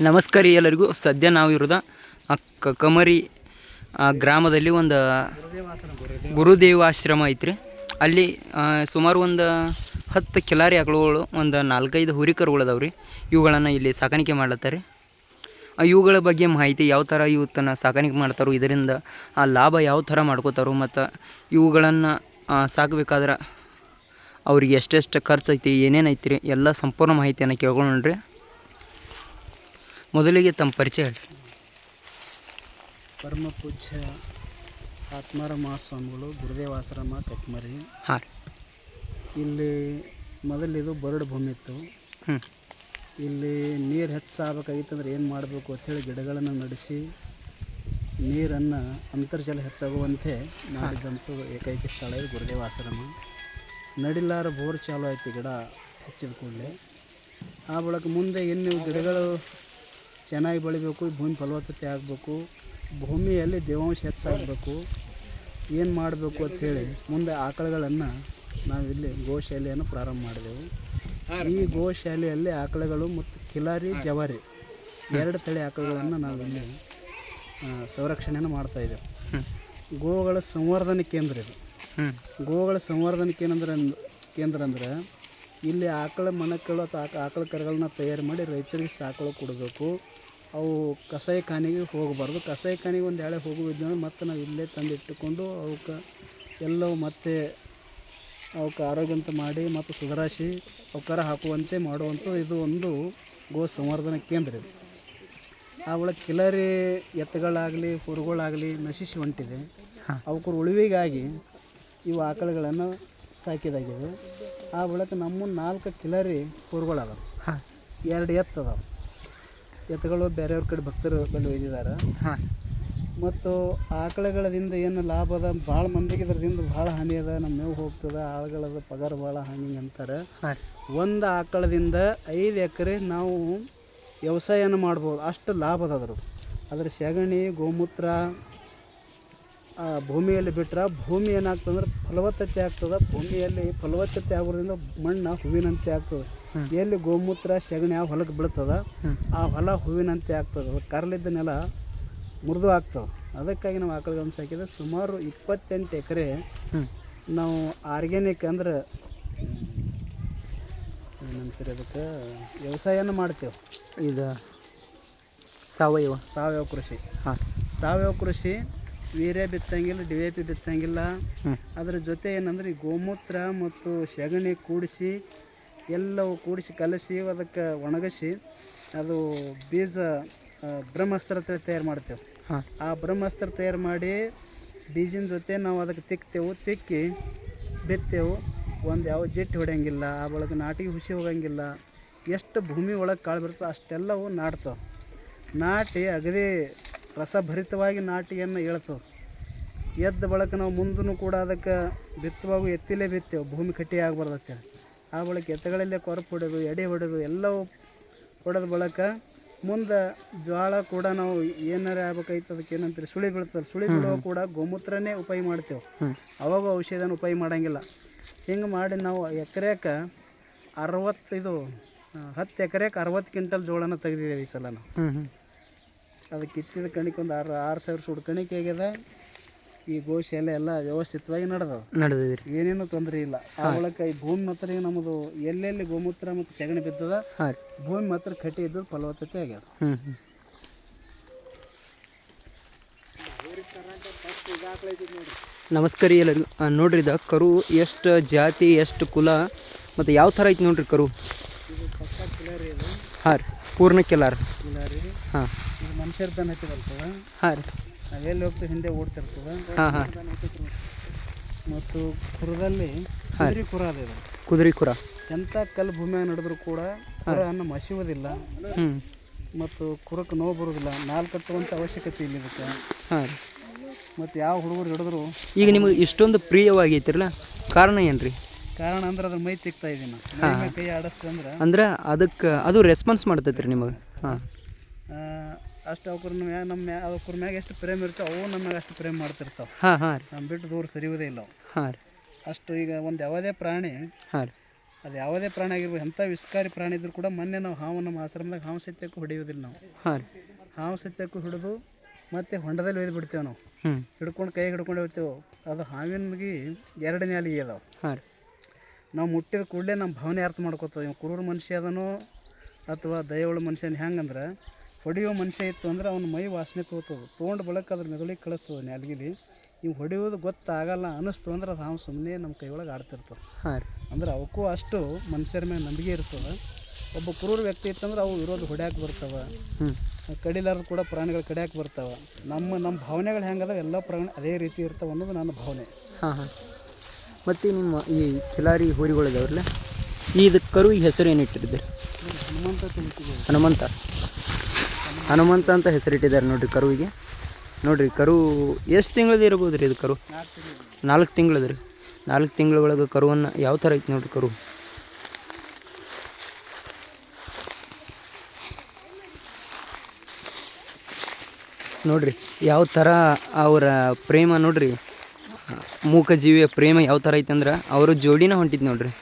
ನಮಸ್ಕಾರ ಎಲ್ಲರಿಗೂ. ಸದ್ಯ ನಾವು ಇರೋದ ಕಮರಿ ಗ್ರಾಮದಲ್ಲಿ ಒಂದು ಗುರುದೇವ ಆಶ್ರಮ ಐತ್ರಿ. ಅಲ್ಲಿ ಸುಮಾರು ಒಂದು ಹತ್ತು ಕಿಲಾರಿ ಆಕಳುಗಳು ಒಂದು ನಾಲ್ಕೈದು ಹುರಿಕರುಗಳು ರೀ ಇವುಗಳನ್ನು ಇಲ್ಲಿ ಸಾಕಾಣಿಕೆ ಮಾಡ್ಲತ್ತಾರೆ. ಇವುಗಳ ಬಗ್ಗೆ ಮಾಹಿತಿ ಯಾವ ಥರ ಇವತ್ತನ್ನು ಸಾಕಾಣಿಕೆ ಮಾಡ್ತಾರೋ, ಇದರಿಂದ, ಆ, ಲಾಭ ಯಾವ ಥರ ಮಾಡ್ಕೋತಾರೋ, ಮತ್ತು ಇವುಗಳನ್ನು ಸಾಕಬೇಕಾದ್ರೆ ಅವ್ರಿಗೆ ಎಷ್ಟೆಷ್ಟು ಖರ್ಚು ಐತಿ ಏನೇನು ಐತಿ ರೀ ಎಲ್ಲ ಸಂಪೂರ್ಣ ಮಾಹಿತಿಯನ್ನು ಕೇಳ್ಕೊಳ್ಳೋಣ್ರಿ ಮೊದಲಿಗೆ ತಮ್ಮ ಪರಿಚಯ ಹೇಳಿ. ಪರಮ ಪೂಜ್ಯ ಆತ್ಮಾರ ಮಹಾಸ್ವಾಮಿಗಳು ಗುರುದೇವಾಶ್ರಮ ಕಟ್ಮರಿ ಹಾಂ ಇಲ್ಲಿ ಮೊದಲಿದು ಬರಡು ಭೂಮಿ ಇತ್ತು. ಹ್ಞೂ ಇಲ್ಲಿ ನೀರು ಹೆಚ್ಚಾಗಬೇಕಾಗಿತ್ತಂದ್ರೆ ಏನು ಮಾಡಬೇಕು ಅಂಥೇಳಿ ಗಿಡಗಳನ್ನು ನಡೆಸಿ ನೀರನ್ನು ಅಂತರ್ಜಲ ಹೆಚ್ಚಾಗುವಂತೆ ಮಾಡಿದಂಥ ಏಕೈಕ ಸ್ಥಳ ಇದು ಗುರುದೇವಾಶ್ರಮ. ನಡಿಲಾರ ಬೋರ್ ಚಾಲು ಆಯ್ತು ಗಿಡ ಹೆಚ್ಚಿದ ಕೂಡಲೇ. ಆ ಬಳಕ ಮುಂದೆ ಇನ್ನು ಗಿಡಗಳು ಚೆನ್ನಾಗಿ ಬೆಳಿಬೇಕು, ಭೂಮಿ ಫಲವತ್ತತೆ ಆಗಬೇಕು, ಭೂಮಿಯಲ್ಲಿ ದೇವಾಂಶ ಹೆಚ್ಚಾಗಬೇಕು, ಏನು ಮಾಡಬೇಕು ಅಂಥೇಳಿ ಮುಂದೆ ಆಕಳುಗಳನ್ನು ನಾವಿಲ್ಲಿ ಗೋಶಾಲೆಯನ್ನು ಪ್ರಾರಂಭ ಮಾಡಿದೆವು. ಈ ಗೋಶಾಲೆಯಲ್ಲಿ ಆಕಳುಗಳು ಮತ್ತು ಕಿಲಾರಿ, ಜವಾರಿ ಎರಡು ತಳಿ ಆಕಳುಗಳನ್ನು ನಾವಿಲ್ಲಿ ಸಂರಕ್ಷಣೆಯನ್ನು ಮಾಡ್ತಾಯಿದ್ದೆವು ಗೋಗಳ ಸಂವರ್ಧನೆ ಕೇಂದ್ರ ಇದು. ಗೋಗಳ ಸಂವರ್ಧನೆ ಕೇಂದ್ರ ಕೇಂದ್ರ ಅಂದ್ರೆ ಇಲ್ಲಿ ಆಕಳ ಮಣಕ್ಕಳು ಅಥವಾ ಆಕ- ಆಕಳ ಕರುಗಳನ್ನ ತಯಾರು ಮಾಡಿ ರೈತರಿಗೆ ಸಾಕಳು ಕೊಡಬೇಕು. ಅವು ಕಸಾಯಿ ಖಾನೆಗೆ ಹೋಗಬಾರ್ದು. ಕಸಾಯಿ ಖಾನೆಗೆ ಒಂದು ಎಳೆ ಹೋಗುವುದಂದ್ರೆ ಮತ್ತು ನಾವು ಇಲ್ಲೇ ತಂದು ಇಟ್ಟುಕೊಂಡು ಅವಕ್ಕೆ ಎಲ್ಲವೂ ಮತ್ತೆ ಅವಕ್ಕೆ ಆರೋಗ್ಯವಂತ ಮಾಡಿ ಮತ್ತು ಸುಧಾರಿಸಿ ಅವಕಾರ ಹಾಕುವಂತೆ ಮಾಡುವಂಥ ಇದು ಒಂದು ಗೋ ಸಂವರ್ಧನಾ ಕೇಂದ್ರ ಇದು. ಆ ಒಳಗೆ ಕಿಲರಿ ಎತ್ತುಗಳಾಗಲಿ ಹುರುಗಳಾಗಲಿ ನಶಿಸಿ ಹೊಂಟಿದೆ. ಹಾಂ. ಅವಕ್ಕರ ಉಳಿವಿಗಾಗಿ ಇವು ಆಕಳುಗಳನ್ನು ಸಾಕಿದಾಗಿದೆ ಆ ಬಳಿಕ ನಮ್ಮ ನಾಲ್ಕು ಕಿಲರಿ ಹುರುಗಳದಾವೆ. ಎರಡು ಎತ್ತು ಅದಾವೆ ಎತ್ತುಗಳು ಬೇರೆಯವ್ರ ಕಡೆ ಭಕ್ತರು ಬಂದು ಒಯ್ದಿದ್ದಾರೆ. ಹಾಂ. ಮತ್ತು ಆಕಳುಗಳದಿಂದ ಏನು ಲಾಭ ಅದ ಭಾಳ ಮಂದಿಗೆ ಇದರಿಂದ ಭಾಳ ಹಾನಿ ಅದ ನಮ್ಮ ಮೇವು ಹೋಗ್ತದೆ ಆಳುಗಳದ ಪಗಾರ ಭಾಳ ಹಾನಿ ಅಂತಾರೆ. ಒಂದು ಆಕಳದಿಂದ ಐದು ಎಕರೆ ನಾವು ವ್ಯವಸಾಯನ ಮಾಡ್ಬೋದು. ಅಷ್ಟು ಲಾಭ ಅದ ಅದ್ರ ಅದ್ರ ಸೆಗಣಿ ಗೋಮೂತ್ರ ಆ, ಭೂಮಿಯಲ್ಲಿ ಬಿಟ್ಟರೆ ಭೂಮಿ ಏನಾಗ್ತದಂದ್ರೆ ಫಲವತ್ತತೆ ಆಗ್ತದೆ. ಭೂಮಿಯಲ್ಲಿ ಫಲವತ್ತತೆ ಆಗೋದ್ರಿಂದ ಮಣ್ಣು ಹೂವಿನಂತೆ ಆಗ್ತದೆ. ಎಲ್ಲಿ ಗೋಮೂತ್ರ ಸೆಗಣಿ ಆ ಹೊಲಕ್ಕೆ ಬೀಳ್ತದ ಆ ಹೊಲ ಹೂವಿನಂತೆ ಆಗ್ತದೆ. ಕರ್ಲಿದ್ದ ನೆಲ ಮುರಿದು ಆಗ್ತದೆ. ಅದಕ್ಕಾಗಿ ನಾವು ಆಕಳಗಳನ್ನು ಸಾಕಿದ್ರೆ ಸುಮಾರು ಇಪ್ಪತ್ತೆಂಟು ಎಕರೆ ನಾವು ಆರ್ಗ್ಯಾನಿಕ್ ಅಂದ್ರೆ ಏನಂತೀರಿ ಅದಕ್ಕೆ ವ್ಯವಸಾಯನ ಮಾಡ್ತೇವೆ. ಇದು ಸಾವಯವ. ಸಾವಯವ ಕೃಷಿ. ಹಾಂ. ಸಾವಯವ ಕೃಷಿ ವೀರ್ಯ ಬಿತ್ತಂಗಿಲ್ಲ ಡಿ ಎ ಪಿ ಬಿತ್ತಂಗಿಲ್ಲ. ಅದರ ಅದ್ರ ಜೊತೆ ಏನಂದ್ರೆ ಈ ಗೋಮೂತ್ರ ಮತ್ತು ಸೆಗಣಿ ಕೂಡಿಸಿ ಎಲ್ಲವೂ ಕೂಡಿಸಿ ಕಲಸಿ ಅದಕ್ಕೆ ಒಣಗಿಸಿ ಅದು ಬೀಜ ಬ್ರಹ್ಮಸ್ತ್ರ ತಯಾರು ಮಾಡ್ತೇವೆ. ಹಾಂ. ಆ ಬ್ರಹ್ಮಾಸ್ತ್ರ ತಯಾರು ಮಾಡಿ ಬೀಜಿನ ಜೊತೆ ನಾವು ಅದಕ್ಕೆ ತಿಕ್ತೇವೆ. ತಿಕ್ಕಿ ಬಿತ್ತೇವೆ. ಒಂದು ಯಾವ ಜಿಟ್ಟು ಹೊಡೆಯಂಗಿಲ್ಲ ಆ ಒಳಗೆ ನಾಟಿಗೆ ಹುಸಿ ಹೋಗಂಗಿಲ್ಲ. ಎಷ್ಟು ಭೂಮಿ ಒಳಗೆ ಕಾಳು ಬರ್ತದೆ ಅಷ್ಟೆಲ್ಲವೂ ನಾಟ್ತವೆ. ನಾಟಿ ಅಗದಿ ರಸಭರಿತವಾಗಿ ನಾಟಿಯನ್ನು ಹೇಳ್ತವೆ. ಎದ್ದ ಬಳಕ ನಾವು ಮುಂದೂ ಕೂಡ ಅದಕ್ಕೆ ಬಿತ್ತುವಾಗ ಎತ್ತಿಲೇ ಬಿತ್ತೇವೆ. ಭೂಮಿ ಕಟ್ಟಿ ಆಗಬಾರ್ದು ಅಂತೇಳಿ. ಆ ಬಳಿಕ ಎತ್ತುಗಳಲ್ಲೇ ಕೊರಪು ಹೊಡೆದು ಎಡೆ ಹೊಡೆದು ಎಲ್ಲವೂ ಹೊಡೆದ ಬಳಿಕ ಮುಂದೆ ಜ್ವಾಳ ಕೂಡ ನಾವು ಏನಾರ ಆಗ್ಬೇಕಾಯ್ತು ಅದಕ್ಕೆ ಏನಂತೀರಿ? ಸುಳಿ ಬೀಳ್ತದೆ. ಸುಳಿ ಬೀಳುವ ಕೂಡ ಗೋಮೂತ್ರನೇ ಉಪಾಯ ಮಾಡ್ತೇವೆ. ಅವಾಗ ಔಷಧನ ಉಪಾಯ ಮಾಡಂಗಿಲ್ಲ. ಹಿಂಗೆ ಮಾಡಿ ನಾವು ಎಕರೆಕ ಅರವತ್ತೈದು ಹತ್ತು ಎಕರೆಕ ಅರವತ್ತು ಕ್ವಿಂಟಲ್ ಜೋಳನ ತೆಗೆದಿದ್ದೇವೆ ಈ ಸಲ ನಾವು ಅದು ಕಿತ್ತಿದ ಕಣಿಕೊಂದು ಒಂದು ಆರು ಆರು ಸಾವಿರ ಸುಡು ಕಣಿಕೆ ಆಗ್ಯದ. ಈ ಗೋಶಾಲೆ ಎಲ್ಲ ವ್ಯವಸ್ಥಿತವಾಗಿ ನಡೆದವ. ನಡೆದಿದೆ ರೀ ಏನೇನು ತೊಂದರೆ ಇಲ್ಲ. ಆ ಮೂಲಕ ಈ ಭೂಮಿ ಮಾತ್ರ ಈಗ ನಮ್ಮದು ಎಲ್ಲೆಲ್ಲಿ ಗೋಮೂತ್ರ ಮತ್ತು ಸೆಗಣಿ ಬಿದ್ದದ ಹಾಂ ಭೂಮಿ ಮಾತ್ರ ಕಟ್ಟಿ ಇದ್ದದ ಫಲವತ್ತತೆ ಆಗ್ಯದ. ಹ್ಞೂ ಹ್ಞೂ ನಮಸ್ಕಾರ ಎಲ್ಲರಿಗೂ. ನೋಡ್ರಿ ಇದು ಕರು ಎಷ್ಟು ಜಾತಿ ಎಷ್ಟು ಕುಲ ಮತ್ತು ಯಾವ ಥರ ಐತಿ ನೋಡ್ರಿ ಕರು? ಹಾಂ ರೀ. ಪೂರ್ಣ ಕೆಲಾರ. ಹಾಂ. ಮನುಷ್ಯರ್ ಹತ್ತಿರಲ್ತದ ಹಾಂ ರೀ. ನಾವೆಲ್ಲಿ ಹೋಗ್ತೀವಿ ಹಿಂದೆ ಓಡ್ತಿರ್ತದೆ. ಹಾಂ ಹಾಂ. ಮತ್ತು ಕುರದಲ್ಲಿ ಕುದುರೆ ಕುರ ಅದ ಇದು. ಕುದುರೆ ಕುರ. ಎಂಥ ಕಲ್ಲು ಭೂಮಿಯಾಗ ನಡೆದ್ರು ಕೂಡ ಕುರ ಅನ್ನ ಮಸಿಯೋದಿಲ್ಲ ಮತ್ತು ಕುರಕ್ಕೆ ನೋವು ಬರೋದಿಲ್ಲ ನಾಲ್ಕು ಕಟ್ಟುವಂಥ ಅವಶ್ಯಕತೆ ಇಲ್ಲ ಇದಕ್ಕೆ. ಹಾಂ. ಮತ್ತು ಯಾವ ಹುಡುಗರು ಹಿಡಿದ್ರು ಈಗ ನಿಮಗೆ ಇಷ್ಟೊಂದು ಪ್ರಿಯವಾಗೈತಿರಲ್ಲ ಕಾರಣ ಏನು ರೀ ಕಾರಣ ಅಂದ್ರೆ ಅದ್ರ ಮೈ ತಿಕ್ತಾ ಇದೀನಿ ಕೈ ಆಡಿಸ್ತಂದ್ರೆ ಅಂದ್ರೆ ಅದಕ್ಕೆ ಅದು ರೆಸ್ಪಾನ್ಸ್ ಮಾಡ್ತೈತ್ರಿ ನಿಮಗೆ. ಹಾಂ. ಅಷ್ಟು ಅವ್ರ ಮ್ಯಾಗ ನಮ್ಮ ಮ್ಯಾ ಅವ್ರ ಮ್ಯಾಗ ಎಷ್ಟು ಪ್ರೇಮ ಇರ್ತಾವೆ ಅವು ನಮ್ಮ ಮ್ಯಾಗ ಅಷ್ಟು ಪ್ರೇಮ ಮಾಡ್ತಿರ್ತಾವೆ. ಹಾಂ ಹಾಂ ರೀ. ನಮ್ಮ ಬಿಟ್ಟು ದೂರ ಸರಿಯುವುದೇ ಇಲ್ಲ ಅವು. ಹಾಂ ರೀ. ಅಷ್ಟು ಈಗ ಒಂದು ಯಾವುದೇ ಪ್ರಾಣಿ ಹಾಂ ರೀ. ಅದು ಯಾವುದೇ ಪ್ರಾಣಿ ಆಗಿರ್ಬೋದು ಎಂಥ ವಿಸ್ಕಾರಿ ಪ್ರಾಣಿ ಇದ್ರೂ ಕೂಡ ಮೊನ್ನೆ ನಾವು ಹಾವು ನಮ್ಮ ಆಶ್ರಮದಾಗ ಹಾವು ಸತ್ಯಕ್ಕೂ ಹೊಡೆಯೋದಿಲ್ಲ ನಾವು. ಹಾಂ ರೀ. ಹಾವು ಸತ್ಯಕ್ಕೂ ಹಿಡಿದು ಮತ್ತೆ ಹೊಂಡದಲ್ಲಿ ಒಯ್ದು ಬಿಡ್ತೇವೆ ನಾವು. ಹ್ಞೂ ಹಿಡ್ಕೊಂಡು ಕೈ ಹಿಡ್ಕೊಂಡು ಹೋಗ್ತೇವೆ. ಅದು ಹಾವಿನಿಗೆ ಎರಡನೇ ನಾಲಿಗೆ ಅದಾವೆ. ಹಾಂ ರೀ. ನಾವು ಮುಟ್ಟಿದ ಕೂಡಲೇ ನಮ್ಮ ಭಾವನೆ ಅರ್ಥ ಮಾಡ್ಕೋತದೆ. ಇವು ಕುರೂರು ಮನುಷ್ಯ ಅದನೋ ಅಥವಾ ದಯವುಳ್ಳ ಮನುಷ್ಯನ ಹೆಂಗಂದ್ರೆ ಹೊಡೆಯೋ ಮನುಷ್ಯ ಇತ್ತು ಅಂದ್ರೆ ಅವನ ಮೈ ವಾಸನೆ ತಗೋತದೆ ತೊಗೊಂಡು ಬಳಕ ಅದ್ರ ಮೆದುಳಿಗೆ ಕಳಿಸ್ತದೆ ನೆಲಗಿಲಿ ಇವು ಹೊಡೆಯೋದು ಗೊತ್ತಾಗಲ್ಲ ಅನ್ನಿಸ್ತು ಅಂದ್ರೆ ಅದು ನಾವು ಸುಮ್ಮನೆ ನಮ್ಮ ಕೈ ಒಳಗೆ ಆಡ್ತಿರ್ತವೆ ಹಾಂ ರೀ. ಅಂದ್ರೆ ಅವಕ್ಕೂ ಅಷ್ಟು ಮನುಷ್ಯರ ಮೇಲೆ ನಂಬಿಕೆ ಇರ್ತದೆ. ಒಬ್ಬ ಕ್ರೂರ ವ್ಯಕ್ತಿ ಇತ್ತಂದ್ರೆ ಅವು ಇರೋದು ಹೊಡ್ಯಾಕೆ ಬರ್ತವೆ. ಕಡಿಲಾರ್ದು ಕೂಡ ಪ್ರಾಣಿಗಳು ಕಡಿಯಾಕೆ ಬರ್ತಾವೆ. ನಮ್ಮ ನಮ್ಮ ಭಾವನೆಗಳು ಹೆಂಗದ ಎಲ್ಲ ಪ್ರಾಣಿ ಅದೇ ರೀತಿ ಇರ್ತವೆ ಅನ್ನೋದು ನನ್ನ ಭಾವನೆ. ಹಾಂ ಹಾಂ. ಮತ್ತು ನಿಮ್ಮ ಈ ಕಿಲಾರಿ ಹೋರಿಗಳಿದಾವ್ರಲ್ಲ ಇದಕ್ಕರು ಈ ಹೆಸರು ಏನು ಇಟ್ಟಿರ್ತೀರಿ ಹನುಮಂತ ಹನುಮಂತ. ಹನುಮಂತ ಅಂತ ಹೆಸರಿಟ್ಟಿದ್ದಾರೆ ನೋಡ್ರಿ ಕರುವಿಗೆ. ನೋಡ್ರಿ ಕರು ಎಷ್ಟು ತಿಂಗಳದ್ದು ಇರ್ಬೋದು ರೀ ಇದು ಕರು? ನಾಲ್ಕು ತಿಂಗಳದ ರೀ. ನಾಲ್ಕು ತಿಂಗಳ ಒಳಗೆ ಕರುವನ್ನು ಯಾವ ಥರ ಐತಿ ನೋಡ್ರಿ ಕರು? ನೋಡ್ರಿ ಯಾವ ಥರ ಅವರ ಪ್ರೇಮ ನೋಡ್ರಿ. ಮೂಕಜೀವಿಯ ಪ್ರೇಮ ಯಾವ ಥರ ಅಂದ್ರೆ ಅವರು ಜೋಡಿನ ಹೊಂಟಿದ್ ನೋಡ್ರಿ.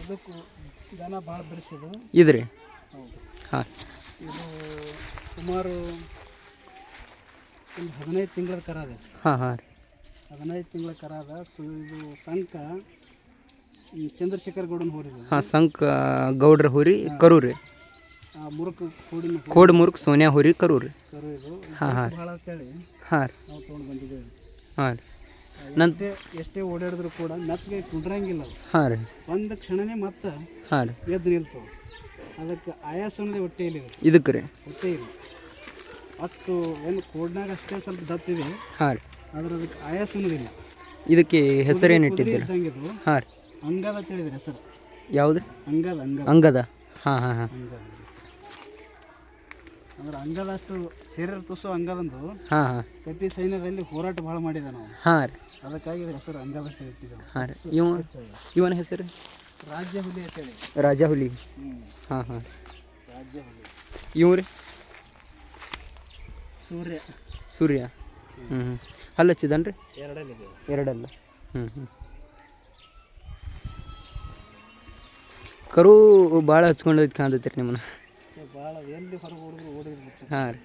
ಇದಕ್ಕೂ ದನ ಭಾಳ ಬೆಳೆಸಿದು ಇದ್ರಿ? ಹೌದು. ಹಾಂ. ಇದು ಸುಮಾರು ಒಂದು ಹದಿನೈದು ತಿಂಗಳ ಕರ ಅದ. ಹಾಂ ಹಾಂ ರೀ. ಹದಿನೈದು ತಿಂಗಳ ಕರ ಅದ. ಸೊ ಇದು ಸಂಕ ಚಂದ್ರಶೇಖರ್ ಗೌಡನ ಹೋರಿ ಹಾಂ ಸಂಕ ಗೌಡ್ರ ಹುರಿ ಕರು ರೀ. ಆ ಮುರುಕು ಕೂಡಿನ ಕೋಡ್ ಮುರುಕ್ ಸೋನ್ಯಾ ಹೋರಿ ಕರು ರೀ. ಕರು ಇದು. ಹಾಂ, ಹಾಂ. ಭಾಳ ಅಂತೇಳಿ ಹಾಂ ರೀ. ನಾವು ತೊಗೊಂಡು ಬಂದಿದ್ದೇವೆ. ಹಾಂ ರೀ. ಎಷ್ಟೇ ಎಷ್ಟೇ ಓಡಾಡಿದ್ರು ಕೂಡ ಮೆತ್ತಗೆ ಕುಂಡ್ರಂಗಿಲ್ಲ ಹಾಂ ರೀ. ಒಂದು ಕ್ಷಣನೇ ಮತ್ತೆ ಹಾಂ ರೀ. ಎದ್ದು ನಿಲ್ತವೆ ಅದಕ್ಕೆ ಆಯಾಸ ಅನ್ನೋದೇ ಹೊಟ್ಟೆ ಇಲ್ಲ ಇದಕ್ಕೆ ರೀ. ಹೊಟ್ಟೆ ಇಲ್ಲ ಅಷ್ಟು ಏನು ಕೋಡ್ನಾಗ ಅಷ್ಟೇ ಸ್ವಲ್ಪ ದಪ್ಪಿದೆ ಹಾಂ ರೀ. ಆದ್ರೆ ಅದಕ್ಕೆ ಆಯಾಸ ಅನ್ನೋದಿಲ್ಲ ಇದಕ್ಕೆ ಹೆಸರೇನು ಇಟ್ಟಿದ್ದೀರ? ಇದ್ದಂಗೆ ಇದು. ಹಾಂ ರೀ. ಅಂಗದ ಅಂತ ಹೇಳಿದ್ರೆ ಹೆಸರು. ಯಾವ್ದು? ಅಂಗದ ಅಂಗದ. ಅಂಗದ. ಹಾಂ ಹಾಂ ಹಾಂ. ಅಂದ್ರೆ ಅಂಗದ ಅಷ್ಟು ಶರೀರ ತುಸು ಅಂಗದಂದು ಹಾಂ ಹಾಂ. ಕಪಿ ಸೈನ್ಯದಲ್ಲಿ ಹೋರಾಟ ಭಾಳ ಮಾಡಿದ ನಾವು. ಹಾಂ ರೀ. ಅದಕ್ಕಾಗಿ ಇದ್ರ ಹೆಸರು ಅಂಗದ ಅಂತ ಇಟ್ಟಿದ್ದೇವೆ ಹಾಂ ರೀ. ಇವ ಇವನ ಹೆಸರು? ರಾಜ್ಯ ಹುಲಿ ಅಂತೇಳಿ. ರಾಜ ಹುಲಿ. ಹಾಂ ಹಾಂ. ರಾಜ್ಯ ಹುಲಿ. ಇವು ರೀ? ಸೂರ್ಯ. ಸೂರ್ಯ? ಹ್ಞೂ ಹ್ಞೂ ಹಲ್ಲು ಹಚ್ಚಿದನ್ರಿ ಎರಡಲ್ಲಿ ಎರಡಲ್ಲ. ಹ್ಞೂ ಹ್ಞೂ ಕರು ಭಾಳ ಹಚ್ಕೊಂಡೈತಿ ಕಾಣ್ತೈತಿ ರೀ ನಿಮ್ಮನ್ನ. ಭಾಳ ಎಲ್ಲಿ ಹೊರಗೆ ಓಡಿದ್ರು ಓಡಿರ್ಬೇಕು ಹಾಂ ರೀ.